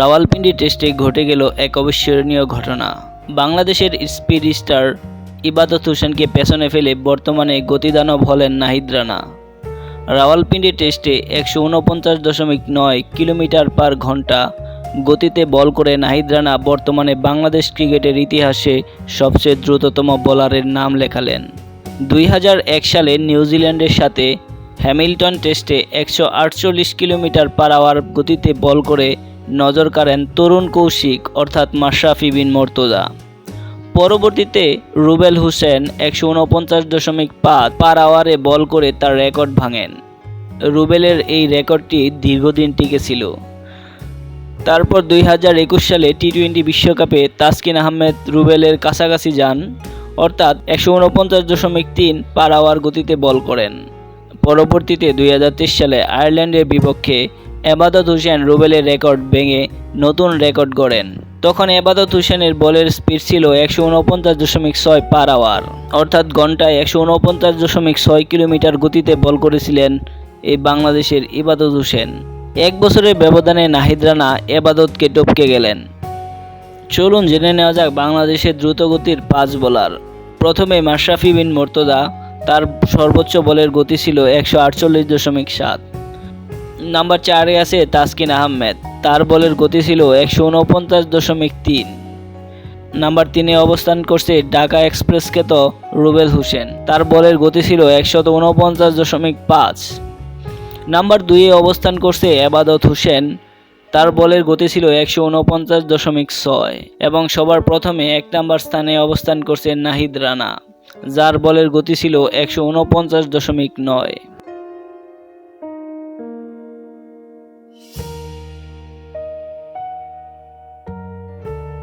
রাওয়ালপিন্ডি টেস্টে ঘটে গেল এক অবিস্মরণীয় ঘটনা। বাংলাদেশের স্পিড স্টার ইবাদত হোসেনকে পেছনে ফেলে বর্তমানে গতিদানব হলেন নাহিদ রানা। রাওয়ালপিন্ডি টেস্টে একশো উনপঞ্চাশ দশমিক নয় কিলোমিটার পার ঘণ্টা গতিতে বল করে নাহিদ রানা বর্তমানে বাংলাদেশ ক্রিকেটের ইতিহাসে সবচেয়ে দ্রুততম বোলারের নাম লেখালেন। দুই হাজার এক সালে নিউজিল্যান্ডের সাথে হ্যামিল্টন টেস্টে একশো আটচল্লিশ কিলোমিটার পার আওয়ার গতিতে বল করে নজর কাড়েন তরুণ কৌশিক, অর্থাৎ মাশরাফি বিন মর্তজা। পরবর্তীতে রুবেল হোসেন একশো উনপঞ্চাশ দশমিক পাঁচ পার আওয়ারে বল করে তার রেকর্ড ভাঙেন। রুবেলের এই রেকর্ডটি দীর্ঘদিন টিকেছিল তারপর দুই হাজার একুশ সালে টি টোয়েন্টি বিশ্বকাপে তাসকিন আহমেদ রুবেলের কাছাকাছি যান, অর্থাৎ একশো উনপঞ্চাশ দশমিক তিন পার আওয়ার গতিতে বল করেন। পরবর্তীতে দুই হাজার তেইশ সালে আয়ারল্যান্ডের বিপক্ষে এবাদত হোসেন রুবেলের রেকর্ড ভেঙে নতুন রেকর্ড গড়েন। তখন এবাদত হোসেনের বলের স্পিড ছিল একশো উনপঞ্চাশ দশমিক ছয় পার আওয়ার। অর্থাৎ ঘন্টায় একশো উনপঞ্চাশ দশমিক ছয় কিলোমিটার গতিতে বল করেছিলেন এই বাংলাদেশের ইবাদত হোসেন। এক বছরের ব্যবধানে নাহিদ রানা এবাদতকে টপকে গেলেন। চলুন জেনে নেওয়া যাক বাংলাদেশের দ্রুতগতির পাঁচ বোলার। প্রথমে মাশরাফি বিন মর্তদা তার সর্বোচ্চ বলের গতি ছিল একশো আটচল্লিশ দশমিক সাত। নাম্বার চারে আছে তাসকিন আহমেদ। তার বলের গতি ছিল একশো উনপঞ্চাশ দশমিক তিন। নাম্বার তিনে অবস্থান করছে ঢাকা এক্সপ্রেস খ্যাত রুবেল হোসেন। তার বলের গতি ছিল একশত উনপঞ্চাশ দশমিক পাঁচ। নাম্বার দুইয়ে অবস্থান করছে এবাদত হোসেন। তার বলের গতি ছিল একশো উনপঞ্চাশ দশমিক ছয় এবং সবার প্রথমে এক নাম্বার স্থানে অবস্থান করছে নাহিদ রানা। যার বলের গতি ছিল একশো উনপঞ্চাশ দশমিক নয়।